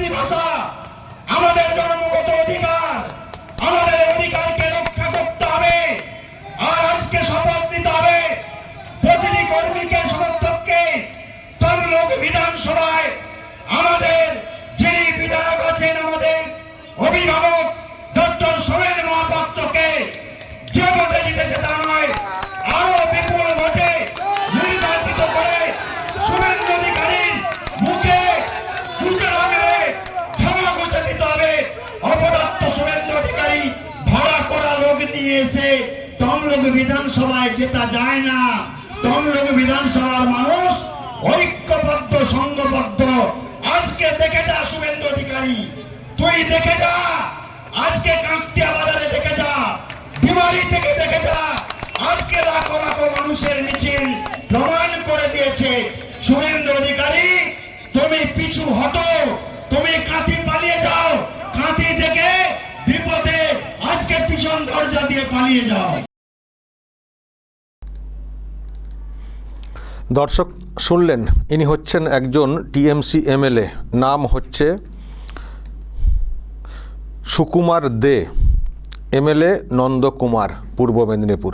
মাতৃভাষা আমাদের জন্মগত অধিকার, আমাদের অধিকারকে রক্ষা করতে হবে, আর আজকে শপথ নিতে হবে। প্রতিটি কর্মীকে, সমর্থককে, তমলুক বিধানসভায় আমাদের যিনি বিধায়ক আছেন, আমাদের অভিভাবক ডক্টর সোমেন মহাপাত্রকে যে ভোটে জিতেছে তা নয় আরও বিপুল ভোটে নির্বাচিত করে শুভেন্দু অধিকারীর মুখে জুতে লাগলে ক্ষমা ঘুষে দিতে হবে অপদার্থ শুভেন্দু অধিকারী ভাড়া করা লোক নিয়ে এসে তমলুক বিধানসভায় জেতা যায় না। তমলুক বিধানসভার মানুষ, ঐক্যবদ্ধ, সংঘবদ্ধ। আজকে দেখে যা শুভেন্দু অধিকারী। তুই দেখে যা। আজকে কাঁকটিয়া বাজারে দেখে যা। বিমারি থেকে দেখে যা। আজকে লাখো লাখো মানুষের মিছিল প্রমাণ করে দিয়েছে শুভেন্দু অধিকারী। তুমি পিছু হটো। তুমি কাঁথি পালিয়ে যাও। কাঁথি থেকে বিপদে আজকে পিছন দরজা দিয়ে পালিয়ে যাও। দর্শক, শুনলেন, ইনি হচ্ছেন একজন টিএমসি এমএলএ। নাম হচ্ছে সুকুমার দে, এমএলএ নন্দকুমার, পূর্ব মেদিনীপুর।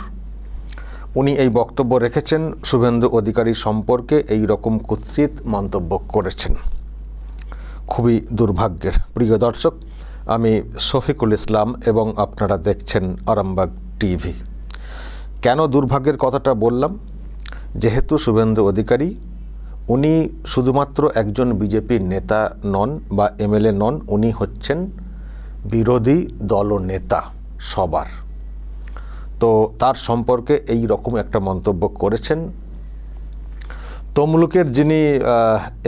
উনি এই বক্তব্য রেখেছেন শুভেন্দু অধিকারী সম্পর্কে এই রকম কুৎসিত মন্তব্য করেছেন। খুবই দুর্ভাগ্যের। প্রিয় দর্শক, আমি শফিকুল ইসলাম এবং আপনারা দেখছেন আরামবাগ টিভি। কেন দুর্ভাগ্যের কথাটা বললাম? যেহেতু শুভেন্দু অধিকারী, উনি শুধুমাত্র একজন বিজেপির নেতা নন বা এমএলএ নন, উনি হচ্ছেন বিরোধী দল নেতা সবার। তো তার সম্পর্কে এই রকম একটা মন্তব্য করেছেন তমলুকের যিনি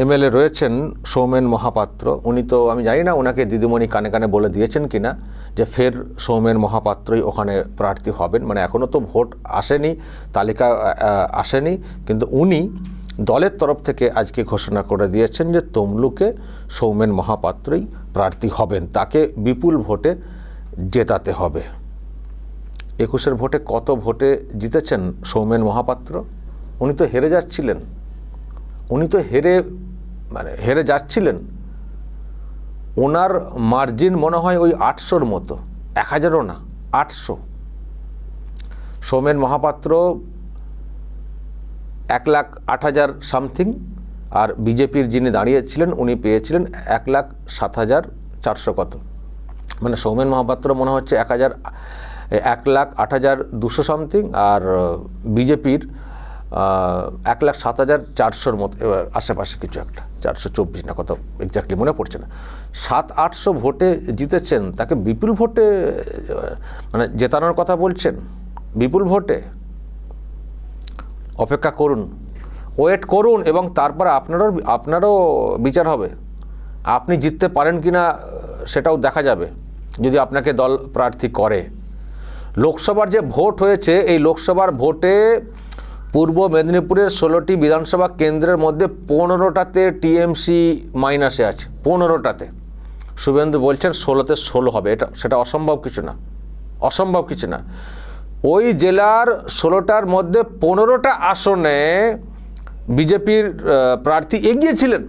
এমএলএ রয়েছেন সৌমেন মহাপাত্র, উনি তো, আমি জানি না ওনাকে দিদিমণি কানে কানে বলে দিয়েছেন কিনা, যে ফের সৌমেন মহাপাত্রই ওখানে প্রার্থী হবেন। মানে এখনও তো ভোট আসেনি, তালিকা আসেনি, কিন্তু উনি দলের তরফ থেকে আজকে ঘোষণা করে দিয়েছেন যে তমলুকে সৌমেন মহাপাত্রই প্রার্থী হবেন। তাকে বিপুল ভোটে জেতাতে হবে। একুশের ভোটে কত ভোটে জিতেছেন সৌমেন মহাপাত্র? উনি তো হেরে যাচ্ছিলেন। উনি তো হেরে মানে হেরে যাচ্ছিলেন। ওনার মার্জিন মনে হয় ওই আটশোর মতো। এক হাজারও না, আটশো। সৌমেন মহাপাত্র এক লাখ আট হাজার সামথিং আর বিজেপির যিনি দাঁড়িয়েছিলেন, উনি পেয়েছিলেন এক লাখ সাত হাজার চারশো কত। মানে সৌমেন মহাপাত্র মনে হচ্ছে এক হাজার, এক লাখ আট হাজার দুশো সামথিং আর বিজেপির এক লাখ সাত হাজার চারশোর মতো আশেপাশে কিছু একটা, চারশো চব্বিশ না, কত এক্স্যাক্টলি মনে পড়ছে না। সাত, আটশো ভোটে জিতেছেন, তাকে বিপুল ভোটে মানে জেতানোর কথা বলছেন, বিপুল ভোটে। অপেক্ষা করুন, ওয়েট করুন, এবং তারপর আপনারও আপনারও বিচার হবে, আপনি জিততে পারেন কি না সেটাও দেখা যাবে, যদি আপনাকে দল প্রার্থী করে। লোকসভার যে ভোট হয়েছে, এই লোকসভার ভোটে পূর্ব মেদিনীপুরের ষোলোটি বিধানসভা কেন্দ্রের মধ্যে পনেরোটাতে টিএমসি মাইনাসে আছে, পনেরোটাতে। শুভেন্দু বলছেন ষোলোতে ষোলো হবে, এটা, সেটা অসম্ভব কিছু না, অসম্ভব কিছু না। ওই জেলার ষোলোটার মধ্যে পনেরোটা আসনে বিজেপির প্রার্থী এগিয়েছিলেন।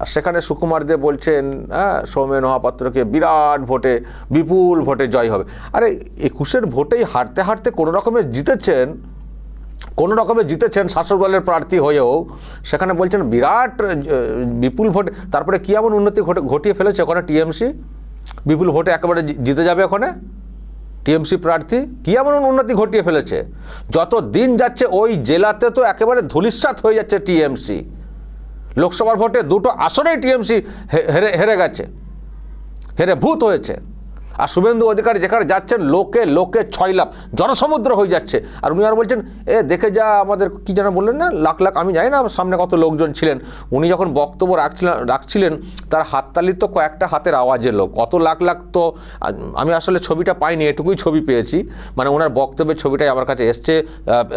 আর সেখানে সুকুমার দে বলছেন হ্যাঁ সৌমেন মহাপাত্রকে বিরাট ভোটে, বিপুল ভোটে জয় হবে। আরে, একুশের ভোটেই হারতে হারতে কোনো রকমে জিতেছেন কোনো রকমে জিতেছেন শাসক দলের প্রার্থী হয়েও, সেখানে বলছেন বিরাট বিপুল ভোটে, তারপরে কী এমন উন্নতি ঘটে, ঘটিয়ে ফেলেছে ওখানে টিএমসি? বিপুল ভোটে একেবারে জিতে যাবে ওখানে? টিএমসি প্রার্থী? কী এমন উন্নতি ঘটিয়ে ফেলেছে? যত দিন যাচ্ছে ওই জেলাতে তো একেবারে ধূলিসাৎ হয়ে যাচ্ছে টিএমসি। লোকসভার ভোটে দুটো আসনেই টিএমসি হেরে হেরে গেছে। হেরে ভূত হয়েছে। আর শুভেন্দু অধিকারী যেখানে যাচ্ছেন, লোকে লোকে ছয় লাখ জনসমুদ্র হয়ে যাচ্ছে। আর উনি আর বলছেন, এ, দেখে যা আমাদের কি যেন বললেন না? লাখ লাখ, আমি জানি না সামনে কত লোকজন ছিলেন। উনি যখন বক্তব্য রাখছিলেন রাখছিলেন, তার হাততালি তো কয়েকটা হাতের আওয়াজ এলো কত লাখ লাখ তো আমি আসলে ছবিটা পাইনি, এটুকুই ছবি পেয়েছি। মানে ওনার বক্তব্যের ছবিটাই আমার কাছে এসছে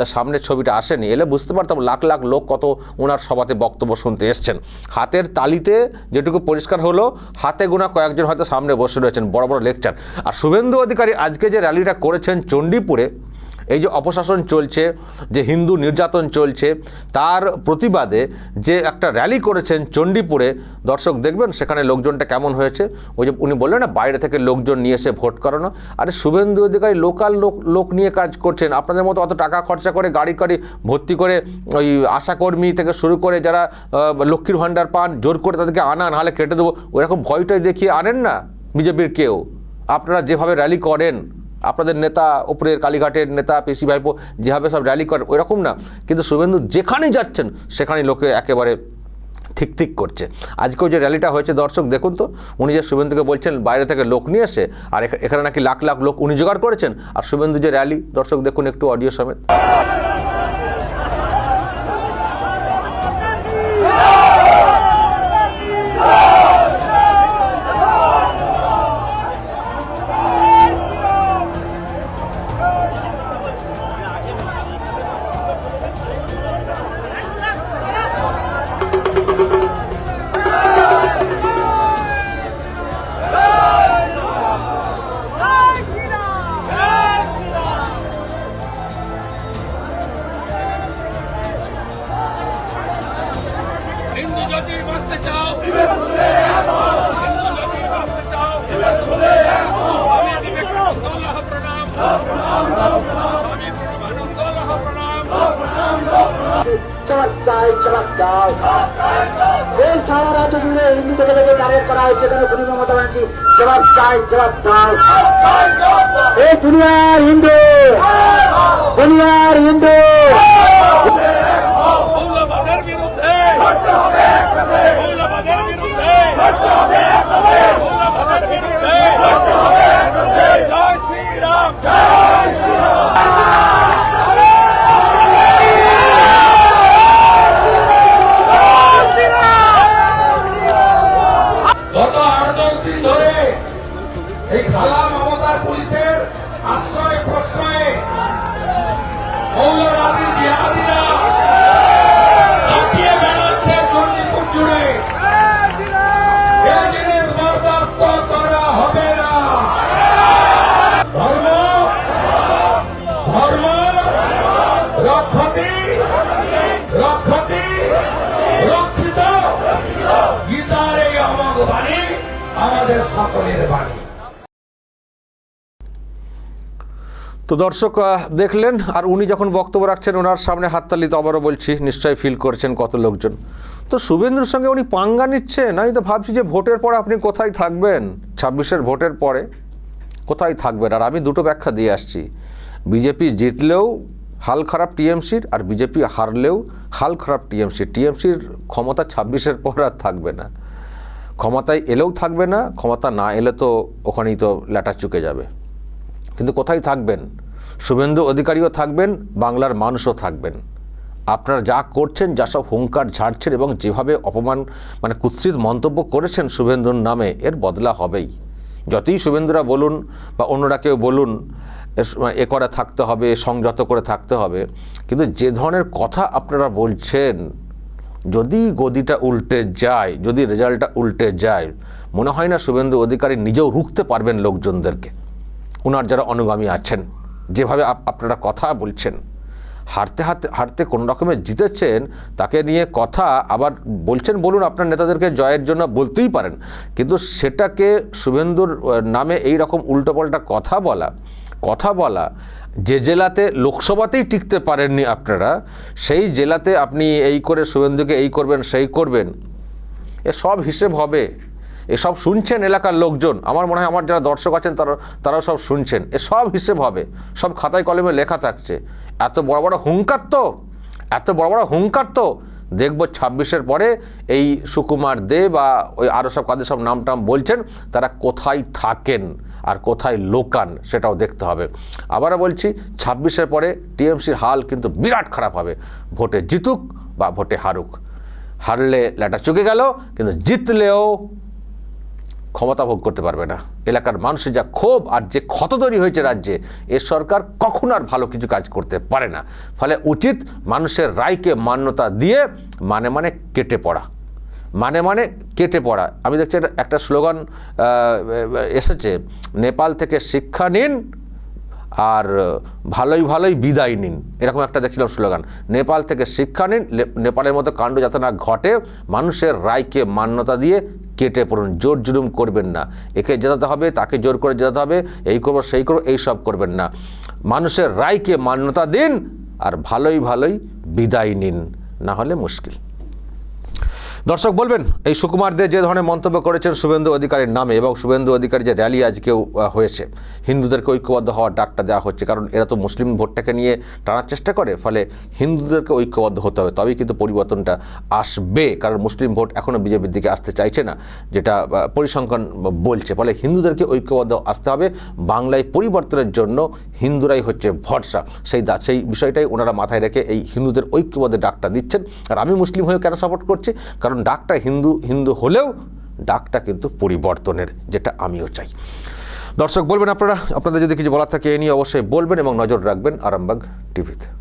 সামনের ছবিটা আসেনি। এলে বুঝতে পারতাম লাখ লাখ লোক কত ওনার সভাতে বক্তব্য শুনতে এসছেন। হাতের তালিতে যেটুকু পরিষ্কার হলো, হাতে গোনা কয়েকজন হয়তো সামনে বসে রয়েছেন, বড় বড় লেকচার আর শুভেন্দু অধিকারী আজকে যে র্যালিটা করেছেন চণ্ডীপুরে, এই যে অপশাসন চলছে, যে হিন্দু নির্যাতন চলছে, তার প্রতিবাদে যে একটা র্যালি করেছেন চণ্ডীপুরে, দর্শক দেখবেন সেখানে লোকজনটা কেমন হয়েছে? ওই যে উনি বললেন না, বাইরে থেকে লোকজন নিয়ে এসে ভোট করানো। আরে শুভেন্দু অধিকারী লোকাল লোক লোক নিয়ে কাজ করছেন, আপনাদের মতো অত টাকা খরচা করে গাড়ি গাড়ি ভর্তি করে ওই আশাকর্মী থেকে শুরু করে যারা লক্ষ্মীর ভাণ্ডার পান, জোর করে তাদেরকে আনা, নাহলে কেটে দেবো ওইরকম ভয়টাই দেখিয়ে আনেন না বিজেপির কেউ? আপনারা যেভাবে র্যালি করেন, আপনাদের নেতা ওপরের কালীঘাটের নেতা পেশি ভাইপো, যেভাবে সব র্যালি করেন, ওইরকম না। কিন্তু শুভেন্দু যেখানে যাচ্ছেন সেখানে লোকে একেবারে ঠিক ঠিক করছে। আজকেও যে র্যালিটা হয়েছে, দর্শক দেখুন তো, উনি যে শুভেন্দুকে বলছেন, বাইরে থেকে লোক নিয়ে এসে, আর এখা- এখানে নাকি লাখ লাখ লোক উনি জোগাড় করেছেন, আর শুভেন্দু যে র্যালি দর্শক দেখুন একটু অডিও সমেত। এই সারা রাজ্য জুড়ে হিন্দু থেকে দাঁড়িয়ে করা হয়েছে কেন খুনি মমতা ব্যানার্জি চমৎকার চমৎকার এই দুনিয়ার হিন্দু দুনিয়ার হিন্দু। তো দর্শক দেখলেন, আর উনি যখন বক্তব্য রাখছেন, ওনার সামনে হাততালি তো আবারও বলছি, নিশ্চয়ই ফিল করছেন কত লোকজন। তো শুভেন্দুর সঙ্গে উনি পাঙ্গা নিচ্ছেন? আমি তো ভাবছি যে ভোটের পরে আপনি কোথায় থাকবেন? ছাব্বিশের ভোটের পরে কোথায় থাকবেন? আর আমি দুটো ব্যাখ্যা দিয়ে আসছি। বিজেপি জিতলেও হাল খারাপ টিএমসির, আর বিজেপি হারলেও হাল খারাপ টিএমসি টিএমসির ক্ষমতা ছাব্বিশের পর আর থাকবে না। ক্ষমতায় এলেও থাকবে না, ক্ষমতা না এলে তো ওখানেই তো ল্যাটা চুকে যাবে। কিন্তু কোথায় থাকবেন? শুভেন্দু অধিকারীও থাকবেন, বাংলার মানুষও থাকবেন। আপনারা যা করছেন, যা সব হুঙ্কার ঝাড়ছেন এবং যেভাবে অপমান মানে কুৎসিত মন্তব্য করেছেন শুভেন্দুর নামে, এর বদলা হবেই। যতই শুভেন্দুরা বলুন বা অন্যরা কেউ বলুন, এ করে থাকতে হবে সংযত করে থাকতে হবে, কিন্তু যে ধরনের কথা আপনারা বলছেন, যদি গদিটা উল্টে যায়, যদি রেজাল্টটা উল্টে যায়, মনে হয় না শুভেন্দু অধিকারী নিজেও রুখতে পারবেন লোকজনদেরকে। ওনার যারা অনুগামী আছেন, যেভাবে আপ- আপনারা কথা বলছেন, হারতে হারতে হারতে কোনো রকমে জিতেছেন, তাকে নিয়ে কথা আবার বলছেন, বলুন আপনার নেতাদেরকে জয়ের জন্য বলতেই পারেন। কিন্তু সেটাকে শুভেন্দুর নামে এই রকম উল্টোপাল্টা কথা বলা কথা বলা, যে জেলাতে লোকসভাতেই টিকতে পারেননি আপনারা, সেই জেলাতে আপনি এই করে শুভেন্দুকে এই করবেন, সেই করবেন, এ সব হিসেব হবে। এসব শুনছেন এলাকার লোকজন। আমার মনে হয় আমার যারা দর্শক আছেন, তারা, তারাও সব শুনছেন। এ সব হিসেব হবে। সব খাতায় কলমে লেখা থাকছে। এত বড় বড় হুঙ্কার তো? এত বড় বড় হুঙ্কার তো? দেখব ছাব্বিশের পরে এই সুকুমার দে বা ওই আরও সব কাদের সব নাম টাম বলছেন, তারা কোথায় থাকেন আর কোথায় লোকান সেটাও দেখতে হবে। আবারও বলছি, ছাব্বিশের পরে টিএমসির হাল কিন্তু বিরাট খারাপ হবে। ভোটে জিতুক বা ভোটে হারুক। হারলে ল্যাটা চুকে গেল, কিন্তু জিতলেও ক্ষমতা ভোগ করতে পারবে না। এলাকার মানুষের যা ক্ষোভ আর যে ক্ষত তৈরি হয়েছে রাজ্যে, এ সরকার কখনো আর ভালো কিছু কাজ করতে পারে না। ফলে উচিত মানুষের রায়কে মান্যতা দিয়ে মানে মানে কেটে পড়া। মানে মানে কেটে পড়া। আমি দেখছি একটা- স্লোগান এসেছে, নেপাল থেকে শিক্ষা নিন আর ভালোই ভালোই বিদায় নিন। এরকম একটা দেখছিলাম স্লোগান। নেপাল থেকে শিক্ষা নিন। নেপালের মতো কাণ্ড যাতে না ঘটে, মানুষের রায়কে মান্যতা দিয়ে কেটে পড়ুন, জোর জুলুম করবেন না। একে জেতাতে হবে, তাকে জোর করে জেতাতে হবে, এই করব, সেই করব, এই সব করবেন না। মানুষের রায়কে মান্যতা দিন আর ভালোই ভালোই বিদায় নিন, না হলে মুশকিল। দর্শক বলবেন, এই সুকুমার দে যে ধরনের মন্তব্য করেছেন শুভেন্দু অধিকারীর নামে এবং শুভেন্দু অধিকারী যে র্যালি আজকেও হয়েছে, হিন্দুদেরকে ঐক্যবদ্ধ হওয়ার ডাকটা দেওয়া হচ্ছে, কারণ এরা তো মুসলিম ভোটটাকে নিয়ে টানার চেষ্টা করে, ফলে হিন্দুদেরকে ঐক্যবদ্ধ হতে হবে, তবেই কিন্তু পরিবর্তনটা আসবে, কারণ মুসলিম ভোট এখনও বিজেপির দিকে আসতে চাইছে না, যেটা পরিসংখ্যান বলছে, ফলে হিন্দুদেরকে ঐক্যবদ্ধ আসতে হবে, বাংলায় পরিবর্তনের জন্য হিন্দুরাই হচ্ছে ভরসা, সেই সেই বিষয়টাই ওনারা মাথায় রেখে এই হিন্দুদের ঐক্যবদ্ধ ডাকটা দিচ্ছেন, আর আমি মুসলিম হয়ে কেন সাপোর্ট করছি? কারণ ডাকটা হিন্দু হিন্দু হলেও ডাকটা কিন্তু পরিবর্তনের, যেটা আমিও চাই। দর্শক, বলবেন আপনারা? আপনাদের যদি কিছু বলার থাকে, এ নিয়ে অবশ্যই বলবেন এবং নজর রাখবেন আরামবাগ টিভিতে।